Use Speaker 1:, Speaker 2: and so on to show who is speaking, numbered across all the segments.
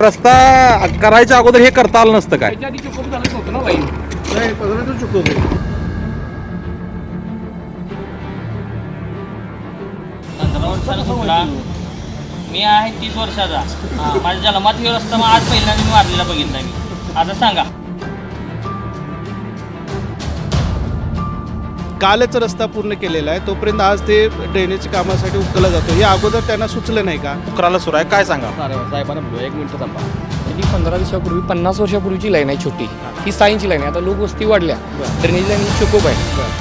Speaker 1: रस्ता करायच्या अगोदर हे करता आलं नसतं काय?
Speaker 2: मी आहे तीस वर्षाचा. हा, माझ्या जन्मात हे रस्ता मग आज पहिल्यांदा मी मारलेला बघितला मी. आता सांगा.
Speaker 3: कालच रस्ता पूर्ण केलेला आहे. तोपर्यंत आज ते ड्रेनेज कामासाठी उकला जातो. हे अगोदर त्यांना सुचलं नाही का?
Speaker 1: उकराला सुरू आहे. काय सांगा?
Speaker 4: साहेबांना बोलू. एक मिनिट थांबा. ही पंधरा दिवसापूर्वी पन्नास वर्षापूर्वीची लाईन आहे छोटी. ही. साईनची लाईन आहे. आता लोक वस्ती वाढल्या. ड्रेनेज लाईन ही चोकोप आहे.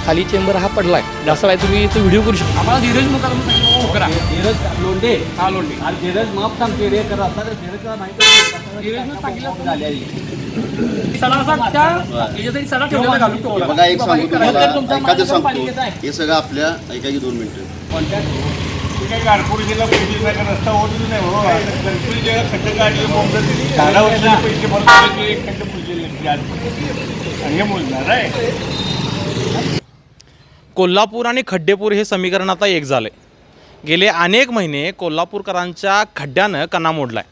Speaker 4: खाली चेंबर हा पडलाय. ढासळ आहे तुम्ही इथं व्हिडिओ करू शकता. आम्हाला धीरज मुखात करा
Speaker 5: धीरज लोंढे.
Speaker 4: हा लोंढे.
Speaker 5: धीरज माफ सांगते रे कर आता धीरजला
Speaker 6: बघा एक सांगू तुम्हाला. एखादं सांगतो. हे सगळं आपल्या ऐका की दोन मिनिटं.
Speaker 7: काही गारपुडीला पैसे नाही का रस्ता होतच नाही हो गणपती जेव्हा खड्डे काढले बोंबलं दहा वर्षाचे पैसे भरतो एक खड्डे पुजले आणि हे मोजणार आहे.
Speaker 1: कोल्हापूर आणि खड्डेपूर हे समीकरण आता एक झाले गेले अनेक महिने कोल्हापूरकरांच्या खड्ड्यानं कणा मोडलाय.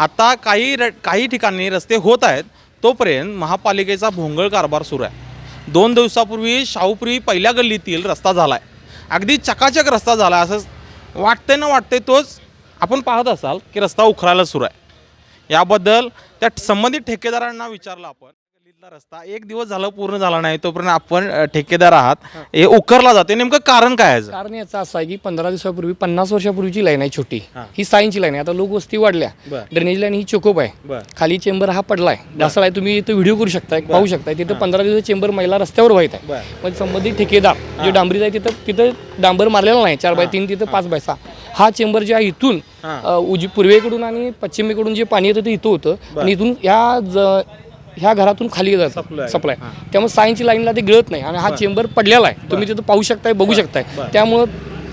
Speaker 1: आता काही र काही ठिकाणी रस्ते होत आहेत तोपर्यंत महापालिकेचा भोंगळ कारभार सुरू आहे. दोन दिवसापूर्वी शाहूपुरी पहिल्या गल्लीतील रस्ता झाला आहे अगदी चकाचक रस्ता झाला आहे असं वाटते ना वाटते तोच आपण पाहत असाल की रस्ता उखरायला सुरू आहे. याबद्दल त्या संबंधित ठेकेदारांना विचारलं आपण. रस्ता एक दिवस झाला पूर्ण झाला नाही तोपर्यंत आपण अ, ठेकेदार आहात. हे उकरला जाते नेमकं कारण काय आहे याचं?
Speaker 4: कारण याचं असं आहे की पंधरा दिवसापूर्वी पन्नास वर्षापूर्वीची लाईन आहे छोटी. ही. साईनची लाईन आहे. आता लोक वस्ती वाढल्या. ड्रेनेज लाईन ही चोकोप आहे. खाली चेंबर हा पडलाय. ढासळ आहे. तुम्ही इथं व्हिडिओ करू शकताय पाहू शकताय. तिथं पंधरा दिवस चेंबर महिला रस्त्यावर व्हायत आहे. पण संबंधित ठेकेदार जे डांबरीच आहे तिथं तिथं डांबर मारलेला नाही. चार बाय तीन तिथं पाच बाय सहा. हा चेंबर जे आहे इथून अ, उजी पूर्वेकडून आणि पश्चिमेकडून जे पाणी येतं ते इथं होतं. आणि इथून ह्या ज ह्या घरातून खाली जातं सप्लाय त्यामुळे सायन्सची लाईनला ते गिळत नाही. आणि हा चेंबर पडलेला आहे. तुम्ही तिथं पाहू शकताय बघू शकताय. त्यामुळं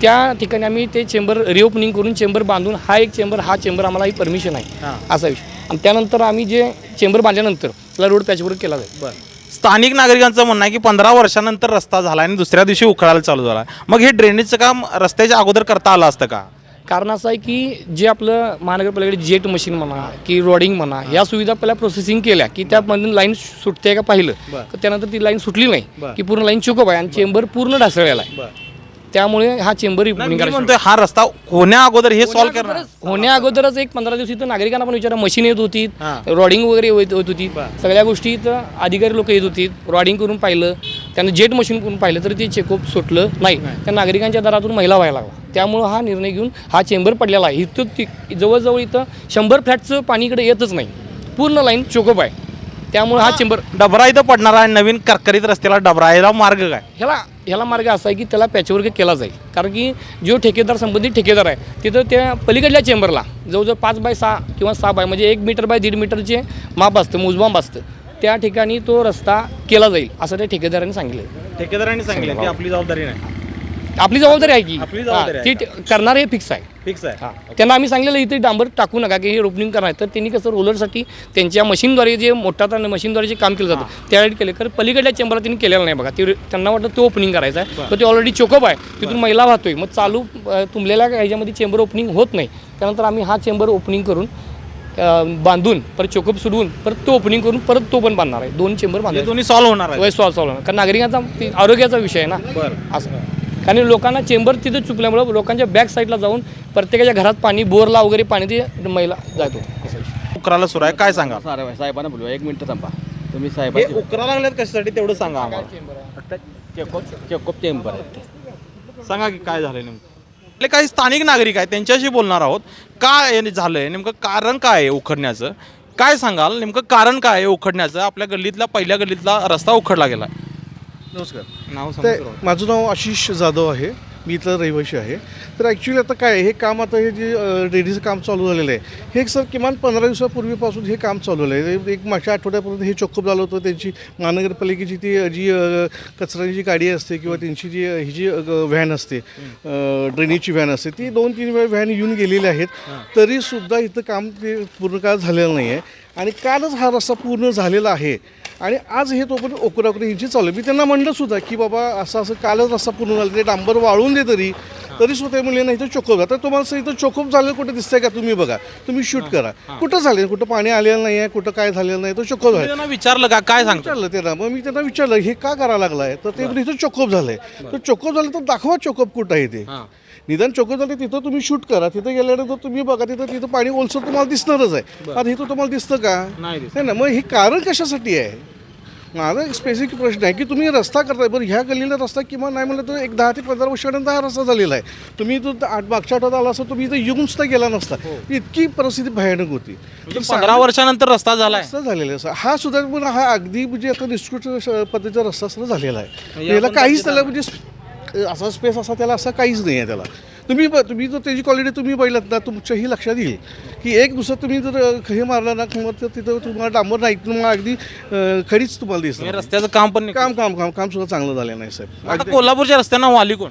Speaker 4: त्या ठिकाणी आम्ही ते चेंबर रिओपनिंग करून चेंबर बांधून हा एक चेंबर हा चेंबर आम्हाला ही परमिशन आहे असा विषय. आणि त्यानंतर आम्ही जे चेंबर बांधल्यानंतर त्याला रोड पॅचवर केला जाईल.
Speaker 1: स्थानिक नागरिकांचं म्हणणं आहे की पंधरा वर्षानंतर रस्ता झाला आणि दुसऱ्या दिवशी उखळायला चालू झाला. मग हे ड्रेनेजचं काम रस्त्याच्या अगोदर करता आलं असतं का?
Speaker 4: कारण असं आहे की जे आपलं महानगरपालिकेकडे जेट मशीन म्हणा की रॉडिंग म्हणा या सुविधा पहिल्या प्रोसेसिंग केल्या की त्यामधून लाईन सुटते का पाहिलं? तर त्यानंतर ती लाईन सुटली नाही की पूर्ण लाईन चुकप आहे आणि चेंबर पूर्ण ढासळलेला आहे. त्यामुळे हा चेंबर
Speaker 1: म्हणतोय हा रस्ता होण्या अगोदर हे सॉल्व्ह करणार.
Speaker 4: होण्या अगोदरच एक पंधरा दिवस इथं नागरिकांना पण विचारा मशीन येत होती रॉडिंग वगैरे होत होत होती. सगळ्या गोष्टी इथं अधिकारी लोक येत होती रॉडिंग करून पाहिलं त्यांना जेट मशीन करून पाहिलं तरी ते चेकअप सुटलं नाही. त्या नागरिकांच्या दरातून महिला व्हायला लागला. त्यामुळं हा निर्णय घेऊन हा चेंबर पडलेला आहे. इथं ती जवळजवळ इथं शंभर फ्लॅटचं पाणी इकडे येतच नाही. पूर्ण लाईन चोकप आहे. त्यामुळे हा चेंबर
Speaker 1: डबरा इथं पडणार आहे नवीन करकरीत रस्त्याला डबरा याला मार्ग काय?
Speaker 4: ह्याला ह्याला मार्ग असा आहे की त्याला पॅचवर्क केला जाईल. कारण की जो ठेकेदार संबंधित ठेकेदार आहे तिथं त्या पलीकडल्या चेंबरला जवळजवळ पाच बाय सहा किंवा सहा बाय म्हणजे एक मीटर बाय दीड मीटरचे माप असतं मोजमाप असतं. त्या ठिकाणी तो रस्ता केला जाईल असं त्या ठेकेदाराने सांगितलं
Speaker 1: ठेकेदारांनी सांगितलं की आपली जबाबदारी नाही.
Speaker 4: आपली जबाबदारी आहे की?
Speaker 1: आपली जबाबदारी
Speaker 4: हा, ती करणार हे फिक्स आहे.
Speaker 1: फिक्स आहे.
Speaker 4: हां. त्यांना आम्ही सांगितलेलं इथे डांबर टाकू नका की हे रोपनिंग करणार आहे. तर त्यांनी कसं रोलरसाठी त्यांच्या मशीनद्वारे जे मोठा मशीनद्वारे जे काम केलं जातं त्यावेळी केलं. कारण पलीकडल्या चेंबरला त्यांनी केलेलं नाही बघा. ते त्यांना वाटतं तो ओपनिंग करायचा आहे. तर ते ऑलरेडी चोकअप आहे. तिथून महिला वाहतोय. मग चालू अ, तुंबलेल्या ह्याच्यामध्ये चेंबर ओपनिंग होत नाही. त्यानंतर आम्ही हा चेंबर ओपनिंग करून अ, बांधून परत चोकअप सोडवून परत तो ओपनिंग करून परत तो पण बांधणार आहे. दोन चेंबर बांधायचे.
Speaker 1: दोन्ही सॉल्व्ह होणार आहे
Speaker 4: वय सॉल्व सॉल्व कारण नागरिकांचा ते आरोग्याचा विषय आहे ना.
Speaker 1: बरं.
Speaker 4: असं. कारण लोकांना चेंबर तिथं चुकल्यामुळं लोकांच्या बॅक साईडला जाऊन प्रत्येकाच्या घरात पाणी बोरला वगैरे पाणी ते महिला जातो.
Speaker 1: उकराला सुरू आहे. काय सांगा?
Speaker 5: साहेब साहेबांना बोलू एक मिनिट थांबा. तुम्ही
Speaker 1: हे
Speaker 5: साहेबांचे
Speaker 1: उकरा लागल्यात कशासाठी? तेवढं सांगा आम्हाला.
Speaker 5: चेकअप चेकअप चेंबर आहेत ते
Speaker 1: सांगा की काय झालंय नेमकं. आपले काही स्थानिक नागरिक आहेत त्यांच्याशी बोलणार आहोत. काय हे झालंय? नेमकं कारण काय आहे उखडण्याचं? काय सांगाल? नेमकं कारण काय आहे उखडण्याचं? आपल्या गल्लीतला पहिल्या गल्लीतला रस्ता उखडला गेला
Speaker 3: नमस्कार.
Speaker 1: नाव
Speaker 3: माझं नाव आशिष जाधव आहे. मी इथलं रहिवाशी आहे. तर ॲक्च्युली आता काय आहे, हे काम आता हे जे रेडीचं काम चालू झालेलं आहे हे सर किमान पंधरा दिवसापूर्वीपासून हे काम चालू आहे. एक मागच्या आठवड्यापर्यंत हे चोखप झालं होतं त्यांची महानगरपालिकेची ती अ, जी अ, कचऱ्याची जी गाडी असते किंवा त्यांची जी अ, ही जी व्हॅन असते ड्रेनेजची व्हॅन असते ती दोन तीन वेळा व्हॅन येऊन गेलेली आहेत. तरीसुद्धा इथं काम ते पूर्ण काळ झालेलं नाही आहे. आणि कालच हा रस्ता पूर्ण झालेला आहे. आणि आज हे तोपर्यंत ओकराओकरी यांची चालू मी त्यांना म्हणलं सुद्धा की बाबा असं असं कालच रस्ता पूर्ण झाला. ते डांबर वाळून दे तरी तरी सुद्धा मुली नाही इथं चोकोप आता तुम्हाला इथं चोकोप झालेलं कुठे दिसतंय का? तुम्ही बघा. तुम्ही शूट करा. कुठं झाले कुठं पाणी आलेलं नाही आहे कुठं काय झालेलं नाही? तो चोकोप
Speaker 1: तुम्ही
Speaker 3: झालं
Speaker 1: त्यांना विचारलं का? काय सांगतो?
Speaker 3: विचारलं त्यांना. मग मी त्यांना विचारलं हे का करायला लागलाय? तर ते इथं चोकोप झालंय. तर चोकोप झालं तर दाखवा चोकोप कुठं आहे ते. निदान झालं तिथं तुम्ही शूट करा. तिथं गेल्यानंतर तुम्ही बघा तिथं तिथं पाणी ओलसर तुम्हाला दिसणारच आहे. आता इथं तुम्हाला दिसतं का?
Speaker 1: नाही
Speaker 3: ना मग हे कारण कशासाठी आहे? माझा एक स्पेसिफिक प्रश्न आहे की तुम्ही रस्ता करताय बरं ह्या गल्लीला रस्ता किंवा नाही म्हणलं तर एक दहा ते पंधरा वर्षानंतर हा रस्ता झालेला आहे. तुम्ही तो आठ मागच्या आठवड्यात आला असं तुम्ही इथं येऊन सुद्धा गेला नसता. इतकी परिस्थिती भयानक होती. तर
Speaker 1: पंधरा वर्षानंतर रस्ता झालाय.
Speaker 3: रस्ता झालेला आहे. हा सुद्धा पण हा अगदी म्हणजे आता निष्कृष्ट पद्धतीचा रस्ता सुद्धा झालेला आहे. याला काहीच त्याला म्हणजे असा स्पेस असा त्याला असं काहीच नाही आहे त्याला. तुम्ही ब- तुम्ही जर त्याची क्वालिटी तुम्ही बघितलात ना तुमच्याही लक्षात येईल की एक दुसरं तुम्ही जर हे मारला ना किंवा तर तिथं तुम्हाला डांबर नाही तुम्हाला अगदी अ, खडीच तुम्हाला दिसणार
Speaker 1: रस्त्याचं काम पण नाही.
Speaker 3: काम काम काम काम सुद्धा चांगलं झालं नाही साहेब.
Speaker 1: आता कोल्हापूरच्या रस्त्यांना वाली कोण?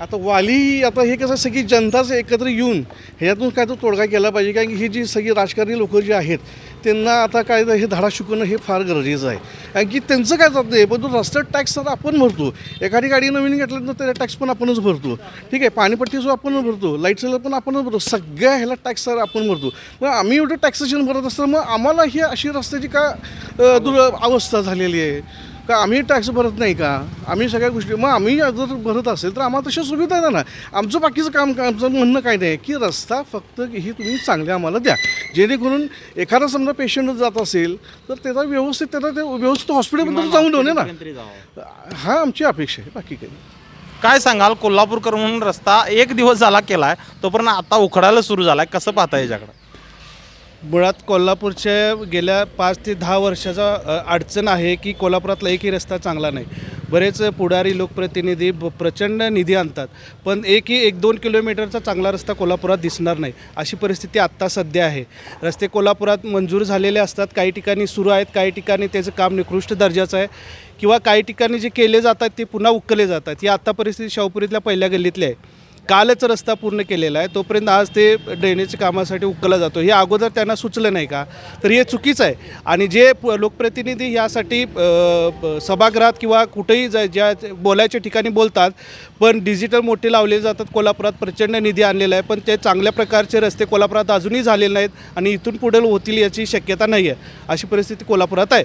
Speaker 3: आता वाली आता हे कसं सगळी जनताच एकत्र येऊन ह्यातून काय तो तोडगा केला पाहिजे? कारण की ही जी सगळी राजकारणी लोक जी आहेत त्यांना आता काय हे धडा शिकवणं हे फार गरजेचं आहे. कारण की त्यांचं काय जात नाही पण तो रस्त्यात टॅक्स तर आपण भरतो. एखादी गाडी नवीन घेतल्यानंतर त्याला टॅक्स पण आपणच भरतो. ठीक आहे पाणीपट्टी जो आपण भरतो लाइट सेलर पण आपणच भरतो सगळ्या ह्याला टॅक्स सर आपण भरतो. मग आम्ही एवढं टॅक्सेशन भरत असताना मग आम्हाला ही अशी रस्त्याची का दुर अवस्था झालेली आहे? का आम्ही टॅक्स भरत नाही का? आम्ही सगळ्या गोष्टी मग आम्ही जर भरत असेल तर आम्हाला तशा सुविधा द्या ना आमचं बाकीचं काम आमचं म्हणणं काय नाही की रस्ता फक्त ही तुम्ही चांगले आम्हाला द्या. जेणेकरून एखादा समजा पेशंट जात असेल तर त्याचा व्यवस्थित त्याला ते व्यवस्थित हॉस्पिटलमध्ये जाऊन देऊ ना? हा आमची अपेक्षा आहे बाकी काही नाही.
Speaker 1: काय सांगाल कोल्हापूरकर म्हणून रस्ता एक दिवस झाला केलाय तोपर्यंत आता उखडायला सुरू झालाय कसं पाहता याच्याकडे?
Speaker 8: मुळात कोल्हापूरच्या गेल्या पाच ते दहा वर्षाचा अडचण आहे की कोल्हापुरातला एकही रस्ता चांगला नाही. बरेच पुढारी लोकप्रतिनिधी ब- प्रचंड निधी आणतात. पण एकही एक दोन किलोमीटरचा चांगला रस्ता कोल्हापुरात दिसणार नाही अशी परिस्थिती आत्ता सध्या आहे. रस्ते कोल्हापुरात मंजूर झालेले असतात. काही ठिकाणी सुरू आहेत काही ठिकाणी त्याचं काम निकृष्ट दर्जाचं आहे. किंवा काही ठिकाणी जे केले जातात ते पुन्हा उकले जातात. ही आत्ता परिस्थिती शाहूपुरीतल्या पहिल्या गल्लीतली आहे. कालच रस्ता पूर्ण केलेला आहे तोपर्यंत आज ते ड्रेनेज कामासाठी उकला जातो. हे अगोदर त्यांना सुचलं नाही का? तर हे चुकीचं आहे. आणि जे लोकप्रतिनिधी यासाठी सभागृहात किंवा कुठेही जा ज्या बोलायच्या ठिकाणी बोलतात पण डिजिटल मोठे लावले जातात कोल्हापुरात प्रचंड निधी आणलेला आहे पण ते चांगल्या प्रकारचे रस्ते कोल्हापुरात अजूनही झालेले नाहीत आणि इथून पुढे होतील याची शक्यता नाही आहे अशी परिस्थिती कोल्हापुरात आहे.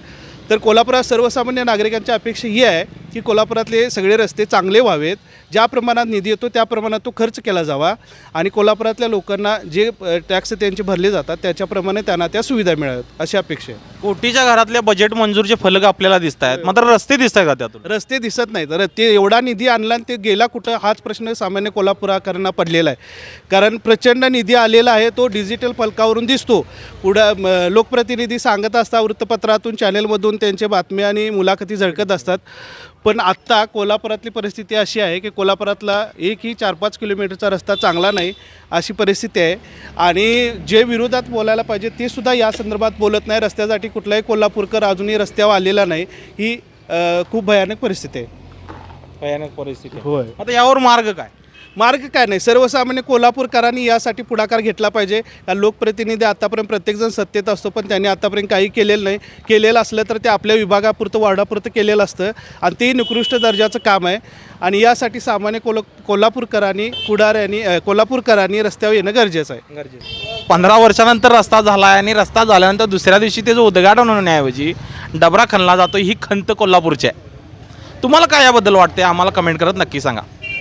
Speaker 8: तर कोल्हापुरात सर्वसामान्य नागरिकांची अपेक्षा ही आहे की कोल्हापुरातले सगळे रस्ते चांगले व्हावेत. ज्या प्रमाणात निधी येतो त्या प्रमाणात तो खर्च केला जावा. आणि कोल्हापुरातल्या लोकांना जे टॅक्स त्यांचे भरले जातात त्याच्याप्रमाणे त्यांना त्या सुविधा मिळाव्यात अशी अपेक्षा आहे.
Speaker 1: कोटीच्या घरातल्या बजेट मंजूरचे फलक आपल्याला दिसत आहेत. मात्र रस्ते दिसत आहेत का त्यातून?
Speaker 8: रस्ते दिसत नाहीत. तर ते एवढा निधी आणला आणि ते गेला कुठं? हाच प्रश्न सामान्य कोल्हापुराकरांना पडलेला आहे. कारण प्रचंड निधी आलेला आहे तो डिजिटल फलकावरून दिसतो. पुढं लोकप्रतिनिधी सांगत असतात वृत्तपत्रातून चॅनेलमधून त्यांच्या बातम्या आणि मुलाखती झळकत असतात. पण आत्ता कोल्हापुरातली परिस्थिती अशी आहे की कोल्हापुरातला एकही चार पाच किलोमीटरचा रस्ता चांगला नाही अशी परिस्थिती आहे. आणि जे विरोधात बोलायला पाहिजे ते सुद्धा या संदर्भात बोलत नाही. रस्त्यासाठी कुठलाही कोल्हापूरकर अजूनही रस्त्यावर आलेला नाही. ही खूप भयानक परिस्थिती आहे.
Speaker 1: भयानक परिस्थिती.
Speaker 8: होय.
Speaker 1: आता यावर मार्ग काय?
Speaker 8: मार्ग काय नाही? सर्वसामान्य कोल्हापूरकरांनी यासाठी पुढाकार घेतला पाहिजे. या लोकप्रतिनिधी आतापर्यंत प्रत्येकजण सत्तेत असतो पण त्यांनी आतापर्यंत काही केलेलं नाही. केलेलं असलं तर ते आपल्या विभागापुरतं वार्डापुरतं केलेलं असतं. आणि तेही निकृष्ट दर्जाचं काम आहे. आणि यासाठी सामान्य कोल कोल्हापूरकरांनी पुढाऱ्यांनी कोल्हापूरकरांनी रस्त्यावर येणं गरजेचं आहे.
Speaker 1: पंधरा वर्षानंतर रस्ता झाला आहे आणि रस्ता झाल्यानंतर दुसऱ्या दिवशी त्याचं उद्घाटन होण्याऐवजी डबरा खणला जातो ही खंत कोल्हापूरची आहे. तुम्हाला काय याबद्दल वाटते आम्हाला कमेंट करत नक्की सांगा.